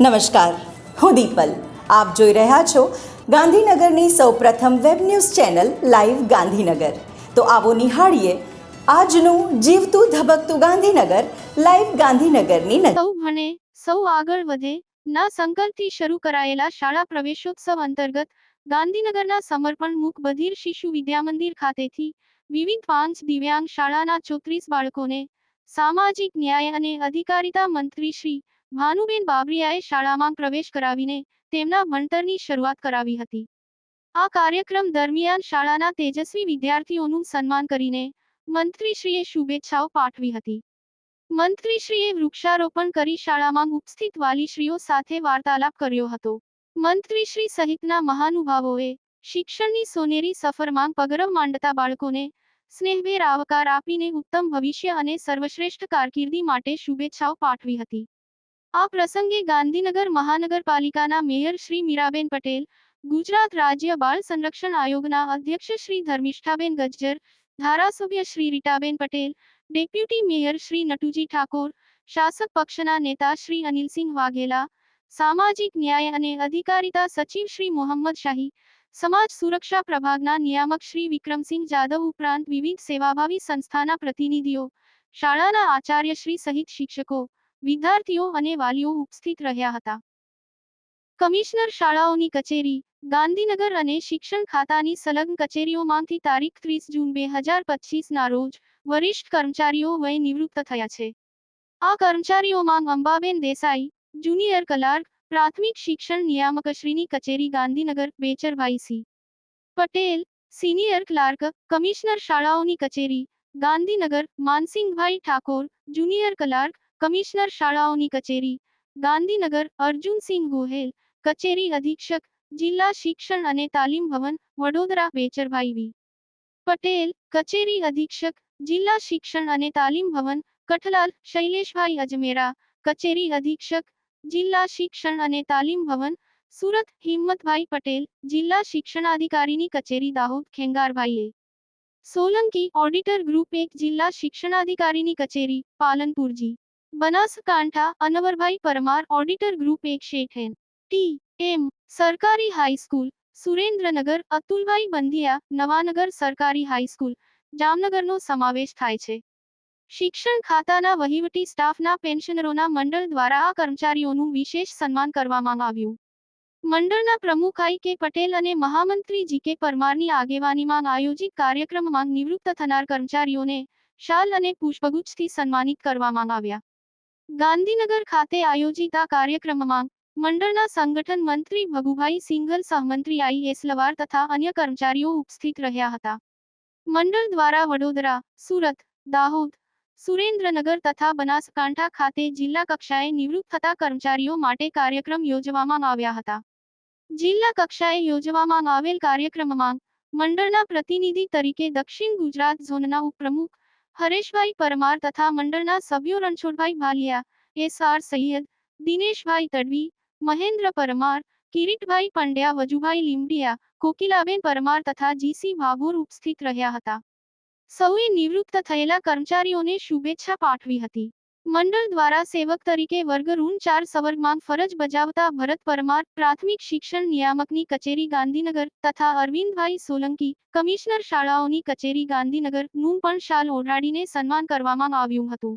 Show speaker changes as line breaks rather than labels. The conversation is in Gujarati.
નમસ્કાર. હું દીપલ. આપ જોઈ રહ્યા છો ગાંધીનગરની સૌપ્રથમ web news channel live Gandhinagar. તો આવો નિહાળીએ આજનું જીવતું ધબકતું ગાંધીનગર લાઈવ ગાંધીનગરની
સૌ ભણે સૌ આગળ વધે ના સંકલ્પથી શરૂ કરાયેલા શાળા પ્રવેશોત્સવ અંતર્ગત ગાંધીનગરના સમર્પણ મુખ બધીર શિશુ વિદ્યામંદિર ખાતેથી વિવિધ પાંચ દિવ્યાંગ શાળાના ચોત્રીસ બાળકોને સામાજિક ન્યાય અને અધિકારિતા મંત્રી શ્રી ભાનુબેન બાબરિયાએ શાળામાં પ્રવેશ કરાવીને તેમના ભણતરની શરૂઆત કરાવી હતી. આ કાર્યક્રમ દરમિયાન શાળાના તેજસ્વી વિદ્યાર્થીઓનું સન્માન કરીને મંત્રીશ્રીએ શુભેચ્છાઓ પાઠવી હતી. મંત્રીશ્રીએ વૃક્ષારોપણ કરી શાળામાં ઉપસ્થિત વાલીશ્રીઓ સાથે વાર્તાલાપ કર્યો હતો. મંત્રીશ્રી સહિતના મહાનુભાવોએ શિક્ષણની સોનેરી સફરમાં પગરવ માંડતા બાળકોને સ્નેહભેર આવકાર આપીને ઉત્તમ ભવિષ્ય અને સર્વશ્રેષ્ઠ કારકિર્દી માટે શુભેચ્છાઓ પાઠવી હતી. આ પ્રસંગે ગાંધીનગર મહાનગરપાલિકાના મેયર શ્રી મીરાબેન પટેલ, ગુજરાત રાજ્ય બાળ સંરક્ષણ આયોગના અધ્યક્ષ શ્રી ધર્મિષ્ઠાબેન ગજ્જર, ધારાસભ્ય શ્રી રીટાબેન પટેલ, ડેપ્યુટી મેયર શ્રી નટુજી ઠાકોર, શાસક પક્ષના નેતા શ્રી અનિલસિંહ વાઘેલા, સામાજિક ન્યાય અને અધિકારિતા સચિવ શ્રી મોહમ્મદ શાહી, સમાજ સુરક્ષા પ્રભાગના નિયામક શ્રી વિક્રમસિંહ જાદવ ઉપરાંત વિવિધ સેવાભાવી સંસ્થાના પ્રતિનિધિઓ, શાળાના આચાર્ય શ્રી સહિત શિક્ષકો વિદ્યાર્થીઓ અને વાલીઓ ઉપસ્થિત રહ્યા હતા. કમિશનર શાળાઓની કચેરી, ગાંધીનગર અને શિક્ષણ ખાતાની સંલગ્ન કચેરીઓમાંથી તારીખ ત્રીસ જૂન બે હજાર પચીસના રોજ વરિષ્ઠ કર્મચારીઓ વય નિવૃત્ત થયા છે. આ કર્મચારીઓમાં અંબાબેન દેસાઈ, જુનિયર કલાર્ક, પ્રાથમિક શિક્ષણ નિયામકશ્રીની કચેરી Gandhinagar Becharbhai C. Patel, senior clerk, commissioner શાળાઓની કચેરી, Gandhinagar, Mansinhbhai Thakor, junior clerk commissioner શાળાઓની કચેરી ગાંધીનગર અર્જુનસિંહ ગોહેલ કચેરી અધિક્ષક જિલ્લા શિક્ષણ અને તાલીમ ભવન વડોદરા બેચરભાઈ વી પટેલ કચેરી અધિક્ષક જિલ્લા શિક્ષણ અને તાલીમ ભવન કઠલાલ શૈલેષભાઈ અજમેરા કચેરી અધિક્ષક જિલ્લા શિક્ષણ અને તાલીમ ભવન સુરત હિંમતભાઈ પટેલ જિલ્લા શિક્ષણાધિકારીની કચેરી દાહોદ ખેંગારભાઈએ સોલંકી ઓડિટર ગ્રુપ એક જિલ્લા શિક્ષણાધિકારીની કચેરી પાલનપુરજી બનાસકાંઠા અનવરભાઈ પરમાર ઓડિટર ગ્રુપ એક શેઠેન ટી. એમ. સરકારી હાઈસ્કૂલ સુરેન્દ્રનગર, અતુલભાઈ બંધિયા, નવાનગર સરકારી હાઈસ્કૂલ જામનગરનો સમાવેશ થાય છે. શિક્ષણ ખાતાના વહીવટી સ્ટાફના પેન્શનરોના મંડળ દ્વારા આ કર્મચારીઓનું વિશેષ સન્માન કરવામાં આવ્યું. મંડળના પ્રમુખ આઈ કે પટેલ અને મહામંત્રી જી કે પરમારની આગેવાનીમાં આયોજિત કાર્યક્રમમાં નિવૃત્ત થનાર કર્મચારીઓને શાલ અને પુષ્પગુચ્છથી સન્માનિત કરવામાં આવ્યા. ગાંધીનગર ખાતે આયોજિત આ કાર્યક્રમમાં મંડળના સંગઠન મંત્રી ભગુભાઈ સિંઘલ સહમંત્રી આઈ એસલવાર તથા અન્ય કર્મચારીઓ ઉપસ્થિત રહ્યા હતા. મંડળ દ્વારા વડોદરા, સુરત, દાહોદ, સુરેન્દ્રનગર તથા બનાસકાંઠા ખાતે જિલ્લા કક્ષાએ નિવૃત્ત થતા કર્મચારીઓ માટે કાર્યક્રમ યોજવામાં આવ્યા હતા. જિલ્લા કક્ષાએ યોજવામાં આવેલ કાર્યક્રમમાં મંડળના પ્રતિનિધિ તરીકે દક્ષિણ ગુજરાત ઝોનના ઉપપ્રમુખ હરેશભાઈ પરમાર તથા મંડળના સભ્યો રણછોડભાઈ ભાલિયા, એસ આર સૈયદ, દિનેશભાઈ તડવી, મહેન્દ્ર પરમાર, કિરીટભાઈ પંડ્યા, વજુભાઈ લીમડિયા કોકિલાબેન પરમાર તથા જીસી ભાભોર ઉપસ્થિત રહ્યા હતા. સૌએ નિવૃત્ત થયેલા કર્મચારીઓને શુભેચ્છા પાઠવી હતી. મંડળ દ્વારા સેવક તરીકે વર્ગ ઋણ ચાર સવર્ગમાં ફરજ બજાવતા ભરત પરમાર, પ્રાથમિક શિક્ષણ નિયામકની કચેરી ગાંધીનગર તથા અરવિંદભાઈ સોલંકી, કમિશનર શાળાઓની કચેરી ગાંધીનગરનું પણ શાલ ઓઢાડીને સન્માન કરવામાં આવ્યું હતું.